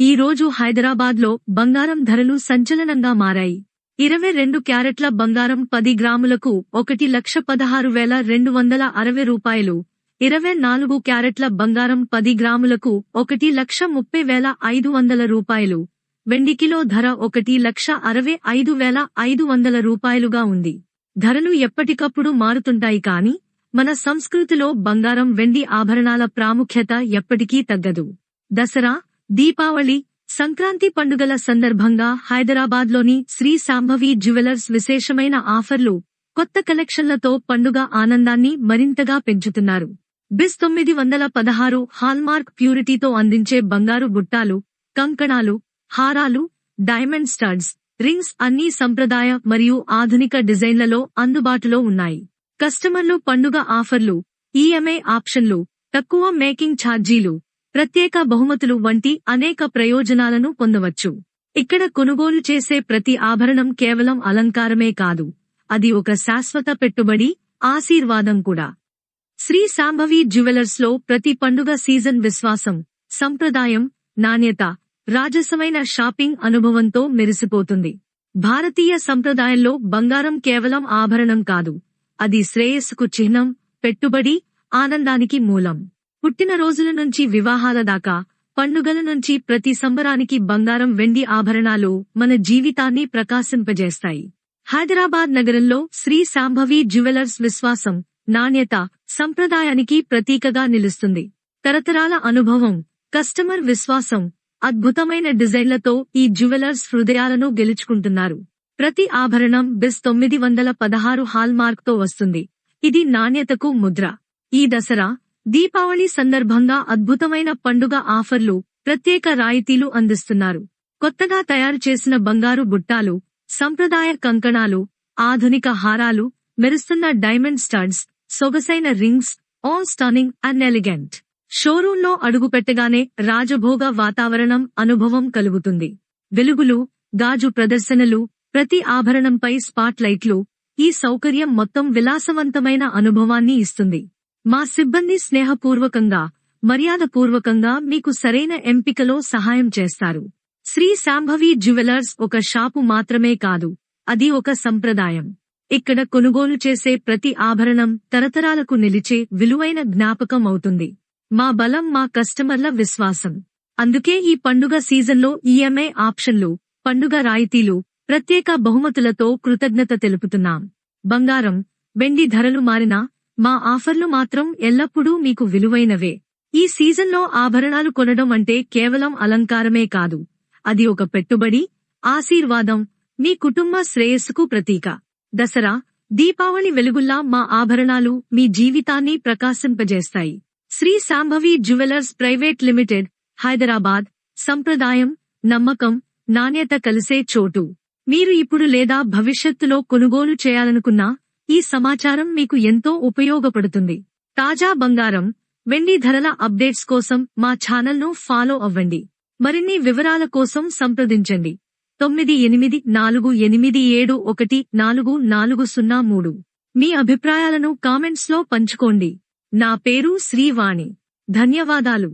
ఈ రోజు హైదరాబాద్లో బంగారం ధరలు సంచలనంగా మారాయి. ఇరవై రెండు క్యారెట్ల బంగారం పది గ్రాములకు ఒకటి లక్ష పదహారు వేల రెండు వందల అరవై రూపాయలు. ఇరవై నాలుగు క్యారెట్ల బంగారం పది గ్రాములకు ఒకటి లక్ష ముప్పై వేల ఐదు వందల రూపాయలు. వెండి కిలో ధర ఒకటి లక్ష అరవై ఐదు వేల ఐదు వందల రూపాయలుగా ఉంది. ధరలు ఎప్పటికప్పుడు మారుతుంటాయి కాని మన సంస్కృతిలో బంగారం వెండి ఆభరణాల ప్రాముఖ్యత ఎప్పటికీ తగ్గదు. దసరా దీపావళి సంక్రాంతి పండుగల సందర్భంగా హైదరాబాద్లోని శ్రీ శాంభవి జ్యువెలర్స్ విశేషమైన ఆఫర్లు కొత్త కలెక్షన్లతో పండుగ ఆనందాన్ని మరింతగా పెంచుతున్నారు. బిస్ తొమ్మిది వందల పదహారు హాల్మార్క్ ప్యూరిటీతో అందించే బంగారు బుట్టాలు కంకణాలు హారాలు డైమండ్ స్టడ్స్ రింగ్స్ అన్ని సంప్రదాయ మరియు ఆధునిక డిజైన్లలో అందుబాటులో ఉన్నాయి. కస్టమర్లు పండుగ ఆఫర్లు ఈఎంఐ ఆప్షన్లు తక్కువ మేకింగ్ ఛార్జీలు ప్రత్యేక బహుమతులు వంటి అనేక ప్రయోజనాలను పొందవచ్చు. ఇక్కడ కొనుగోలు చేసే ప్రతి ఆభరణం కేవలం అలంకారమే కాదు అది ఒక శాశ్వత పెట్టుబడి ఆశీర్వాదం కూడా. శ్రీ సాంభవి జ్యువెలర్స్లో ప్రతి పండుగ సీజన్ విశ్వాసం సంప్రదాయం నాణ్యత రాజసమైన షాపింగ్ అనుభవంతో మెరిసిపోతుంది. భారతీయ సంప్రదాయంలో బంగారం కేవలం ఆభరణం కాదు అది శ్రేయస్సుకు చిహ్నం పెట్టుబడి ఆనందానికి మూలం. పుట్టినరోజుల నుంచి వివాహాల దాకా పండుగల నుంచి ప్రతి సంబరానికి బంగారం వెండి ఆభరణాలు మన జీవితాన్ని ప్రకాశింపజేస్తాయి. హైదరాబాద్ నగరంలో శ్రీ సాంభవి జ్యువెలర్స్ విశ్వాసం నాణ్యత సంప్రదాయానికి ప్రతీకగా నిలుస్తుంది. తరతరాల అనుభవం కస్టమర్ విశ్వాసం అద్భుతమైన డిజైన్లతో ఈ జ్యువెలర్స్ హృదయాలను గెలుచుకుంటున్నారు. ప్రతి ఆభరణం బిస్ తొమ్మిది వందల పదహారు హాల్మార్క్తో వస్తుంది. ఇది నాణ్యతకు ముద్ర. ఈ దసరా దీపావళి సందర్భంగా అద్భుతమైన పండుగ ఆఫర్లు ప్రత్యేక రాయితీలు అందిస్తున్నారు. కొత్తగా తయారు చేసిన బంగారు బుట్టాలు సంప్రదాయ కంకణాలు ఆధునిక హారాలు మెరుస్తున్న డైమండ్ స్టడ్స్ సొగసైన rings all stunning and elegant షోరూంలో అడుగుపెట్టగానే రాజభోగ వాతావరణం అనుభవం కలుగుతుంది. వెలుగులు గాజు ప్రదర్శనలు ప్రతి ఆభరణంపై స్పాట్ లైట్లు ఈ సౌకర్యం మొత్తం విలాసవంతమైన అనుభవాన్ని ఇస్తుంది. మా సిబ్బంది స్నేహపూర్వకంగా మర్యాదపూర్వకంగా మీకు సరైన ఎంపికలో సహాయం చేస్తారు. శ్రీ శాంభవి జ్యువెలర్స్ ఒక షాపు మాత్రమే కాదు అది ఒక సంప్రదాయం. ఇక్కడ కొనుగోలు చేసే ప్రతి ఆభరణం తరతరాలకు నిలిచే విలువైన జ్ఞాపకం అవుతుంది. మా బలం మా కస్టమర్ల విశ్వాసం. అందుకే ఈ పండుగ సీజన్లో ఈఎంఐ ఆప్షన్లు పండుగ రాయితీలు ప్రత్యేక బహుమతులతో కృతజ్ఞత తెలుపుతున్నాం. బంగారం వెండి ధరలు మారినా మా ఆఫర్లు మాత్రం ఎల్లప్పుడూ మీకు విలువైనవే. ఈ సీజన్లో ఆభరణాలు కొనడం అంటే కేవలం అలంకారమే కాదు. అది ఒక పెట్టుబడి ఆశీర్వాదం మీ కుటుంబ శ్రేయస్సుకు ప్రతీక. దసరా దీపావళి వెలుగుల్లా మా ఆభరణాలు మీ జీవితాన్ని ప్రకాశింపజేస్తాయి. Sri Sambhavi jewellers private limited Hyderabad సంప్రదాయం నమ్మకం నాణ్యత కలిసే చోటు. మీరు ఇప్పుడు లేదా భవిష్యత్తులో కొనుగోలు చేయాలనుకున్నా ఈ సమాచారం మీకు ఎంతో ఉపయోగపడుతుంది. తాజా బంగారం వెండి ధరల అప్డేట్స్ కోసం మా ఛానల్ను ఫాలో అవ్వండి. మరిన్ని వివరాల కోసం సంప్రదించండి. తొమ్మిది ఎనిమిది నాలుగు ఎనిమిది ఏడు ఒకటి నాలుగు నాలుగు సున్నా మూడు. మీ అభిప్రాయాలను కామెంట్స్లో పంచుకోండి. నా పేరు శ్రీవాణి. ధన్యవాదాలు.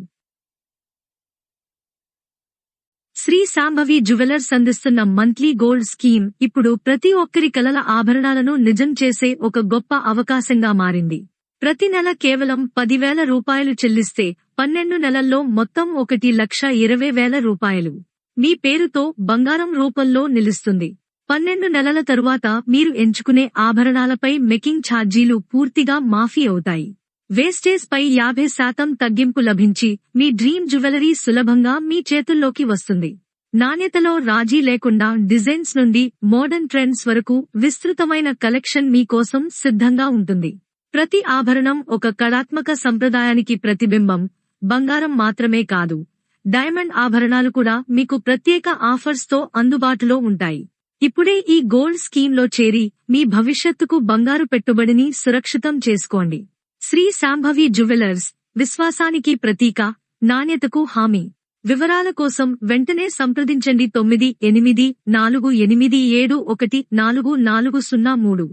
శ్రీ సాంభవి జ్యువెలర్స్ అందిస్తున్న మంత్లీ గోల్డ్ స్కీమ్ ఇప్పుడు ప్రతి ఒక్కరి కలల ఆభరణాలను నిజం చేసే ఒక గొప్ప అవకాశంగా మారింది. ప్రతి నెల కేవలం పదివేల రూపాయలు చెల్లిస్తే పన్నెండు నెలల్లో మొత్తం ఒకటి లక్ష ఇరవై వేల రూపాయలు. మీ పేరుతో బంగారం రూపంలో నిలుస్తుంది. పన్నెండు నెలల తరువాత మీరు ఎంచుకునే ఆభరణాలపై మెకింగ్ ఛార్జీలు పూర్తిగా మాఫీ అవుతాయి. వేస్టేజ్ పై యాభై శాతం తగ్గింపు లభించి మీ డ్రీమ్ జ్యువెలరీ సులభంగా మీ చేతుల్లోకి వస్తుంది. నాణ్యతలో రాజీ లేకుండా డిజైన్స్ నుండి మోడర్న్ ట్రెండ్స్ వరకు విస్తృతమైన కలెక్షన్ మీకోసం సిద్ధంగా ఉంటుంది. ప్రతి ఆభరణం ఒక కళాత్మక సంప్రదాయానికి ప్రతిబింబం బంగారం మాత్రమే కాదు. డైమండ్ ఆభరణాలు కూడా మీకు ప్రత్యేక ఆఫర్స్తో అందుబాటులో ఉంటాయి. ఇప్పుడే ఈ గోల్డ్ స్కీమ్లో చేరి మీ భవిష్యత్తుకు బంగారు పెట్టుబడిని సురక్షితం చేసుకోండి. శ్రీ శాంభవి జ్యువెలర్స్ విశ్వాసానికి ప్రతీక నాణ్యతకు హామీ. వివరాల కోసం వెంటనే సంప్రదించండి తొమ్మిది ఎనిమిది నాలుగు ఎనిమిది ఏడు ఒకటి నాలుగు నాలుగు సున్నా మూడు.